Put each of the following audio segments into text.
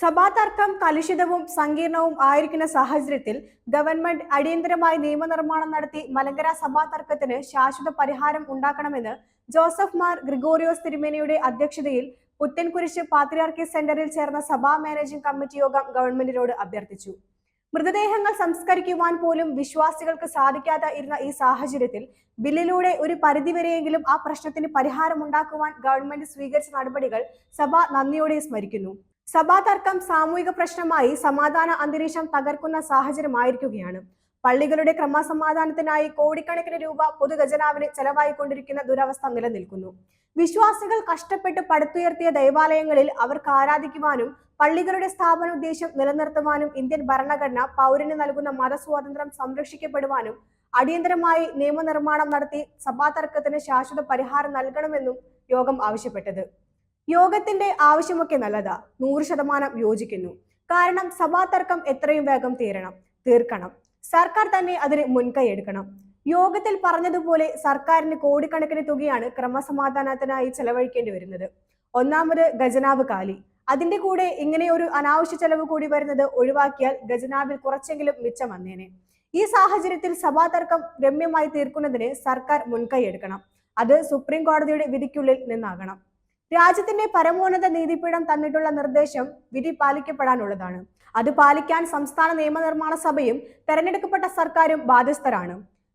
സഭാ തർക്കം കലുഷിതവും സങ്കീർണവും ആയിരിക്കുന്ന സാഹചര്യത്തിൽ ഗവൺമെന്റ് അടിയന്തരമായി നിയമനിർമ്മാണം നടത്തി മലങ്കര സഭാ തർക്കത്തിന് ശാശ്വത പരിഹാരം ഉണ്ടാക്കണമെന്ന് ജോസഫ് മാർ ഗ്രിഗോറിയോസ് തിരുമേനിയുടെ അധ്യക്ഷതയിൽ പുത്തൻകുരിശ് പാത്രിയാർക്കി സെന്ററിൽ ചേർന്ന സഭാ മാനേജിംഗ് കമ്മിറ്റി യോഗം ഗവൺമെന്റിനോട് അഭ്യർത്ഥിച്ചു. മൃതദേഹങ്ങൾ സംസ്കരിക്കുവാൻ പോലും വിശ്വാസികൾക്ക് സാധിക്കാതെ ഇരുന്ന ഈ സാഹചര്യത്തിൽ ബില്ലിലൂടെ ഒരു പരിധിവരെയെങ്കിലും ആ പ്രശ്നത്തിന് പരിഹാരമുണ്ടാക്കുവാൻ ഗവൺമെന്റ് സ്വീകരിച്ച നടപടികൾ സഭ നന്ദിയോടെ സ്മരിക്കുന്നു. സഭാ തർക്കം സാമൂഹിക പ്രശ്നമായി സമാധാന അന്തരീക്ഷം തകർക്കുന്ന സാഹചര്യമായിരിക്കുകയാണ് പള്ളികളുടെ ക്രമസമാധാനത്തിനായി കോടിക്കണക്കിന് രൂപ പൊതുഖജനാവിന് ചെലവായിക്കൊണ്ടിരിക്കുന്ന ദുരവസ്ഥ നിലനിൽക്കുന്നു. വിശ്വാസികൾ കഷ്ടപ്പെട്ട് പടുത്തുയർത്തിയ ദൈവാലയങ്ങളിൽ അവർക്ക് ആരാധിക്കുവാനും പള്ളികളുടെ സ്ഥാപന ഉദ്ദേശം നിലനിർത്തുവാനും ഇന്ത്യൻ ഭരണഘടന പൗരന് നൽകുന്ന മതസ്വാതന്ത്ര്യം സംരക്ഷിക്കപ്പെടുവാനും അടിയന്തരമായി നിയമനിർമ്മാണം നടത്തി സഭാ തർക്കത്തിന് ശാശ്വത പരിഹാരം നൽകണമെന്നും യോഗം ആവശ്യപ്പെട്ടത്. യോഗത്തിന്റെ ആവശ്യമൊക്കെ നല്ലതാ. നൂറ് ശതമാനം യോജിക്കുന്നു. കാരണം സഭാ തർക്കം എത്രയും വേഗം തീരണം തീർക്കണം. സർക്കാർ തന്നെ അതിന് മുൻകൈ എടുക്കണം. യോഗത്തിൽ പറഞ്ഞതുപോലെ സർക്കാരിന് കോടിക്കണക്കിന് തുകയാണ് ക്രമസമാധാനത്തിനായി ചെലവഴിക്കേണ്ടി വരുന്നത്. ഒന്നാമത് ഖജനാവ് കാലി. അതിന്റെ കൂടെ ഇങ്ങനെ ഒരു അനാവശ്യ ചെലവ് കൂടി വരുന്നത് ഒഴിവാക്കിയാൽ ഖജനാവിൽ കുറച്ചെങ്കിലും മിച്ചം വന്നേനെ. ഈ സാഹചര്യത്തിൽ സഭാ തർക്കം രമ്യമായി തീർക്കുന്നതിന് സർക്കാർ മുൻകൈ എടുക്കണം. അത് സുപ്രീം കോടതിയുടെ വിധിക്കുള്ളിൽ നിന്നാകണം. രാജ്യത്തിന്റെ പരമോന്നത നീതിപീഠം തന്നിട്ടുള്ള നിർദ്ദേശം വിധി പാലിക്കപ്പെടാനുള്ളതാണ്. അത് പാലിക്കാൻ സംസ്ഥാന നിയമനിർമ്മാണ സഭയും തെരഞ്ഞെടുക്കപ്പെട്ട സർക്കാരും ബാധ്യസ്ഥരാണ്.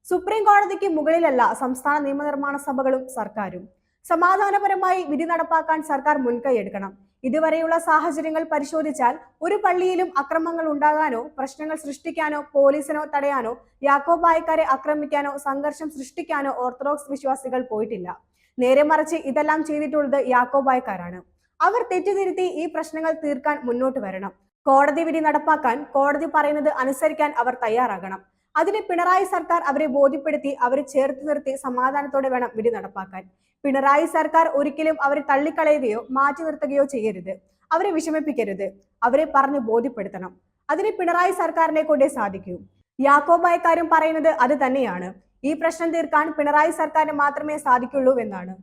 സുപ്രീം കോടതിക്ക് മുകളിലല്ല സംസ്ഥാന നിയമനിർമ്മാണ സഭകളും സർക്കാരും. സമാധാനപരമായി വിധി നടപ്പാക്കാൻ സർക്കാർ മുൻകൈ എടുക്കണം. ഇതുവരെയുള്ള സാഹചര്യങ്ങൾ പരിശോധിച്ചാൽ ഒരു പള്ളിയിലും അക്രമങ്ങൾ ഉണ്ടാകാനോ പ്രശ്നങ്ങൾ സൃഷ്ടിക്കാനോ പോലീസിനോ തടയാനോ യാക്കോബായക്കാരെ ആക്രമിക്കാനോ സംഘർഷം സൃഷ്ടിക്കാനോ ഓർത്തഡോക്സ് വിശ്വാസികൾ പോയിട്ടില്ല. നേരെ മറിച്ച് ഇതെല്ലാം ചെയ്തിട്ടുള്ളത് യാക്കോബായക്കാരാണ് അവർ തെറ്റുതിരുത്തി ഈ പ്രശ്നങ്ങൾ തീർക്കാൻ മുന്നോട്ട് വരണം. കോടതി വിധി നടപ്പാക്കാൻ കോടതി പറയുന്നത് അനുസരിക്കാൻ അവർ തയ്യാറാകണം. അതിന് പിണറായി സർക്കാർ അവരെ ബോധ്യപ്പെടുത്തി അവരെ ചേർത്ത് നിർത്തി സമാധാനത്തോടെ വേണം വിധി നടപ്പാക്കാൻ. പിണറായി സർക്കാർ ഒരിക്കലും അവരെ തള്ളിക്കളയുകയോ മാറ്റി നിർത്തുകയോ ചെയ്യരുത്. അവരെ വിഷമിപ്പിക്കരുത്. അവരെ പറഞ്ഞ് ബോധ്യപ്പെടുത്തണം. അതിന് പിണറായി സർക്കാരിനെ കൊണ്ടേ സാധിക്കൂ. യാക്കോബായക്കാരും പറയുന്നത് അത് തന്നെയാണ്. ഈ പ്രശ്നം തീർക്കാൻ പിണറായി സർക്കാരിന് മാത്രമേ സാധിക്കുള്ളൂ എന്നാണ്.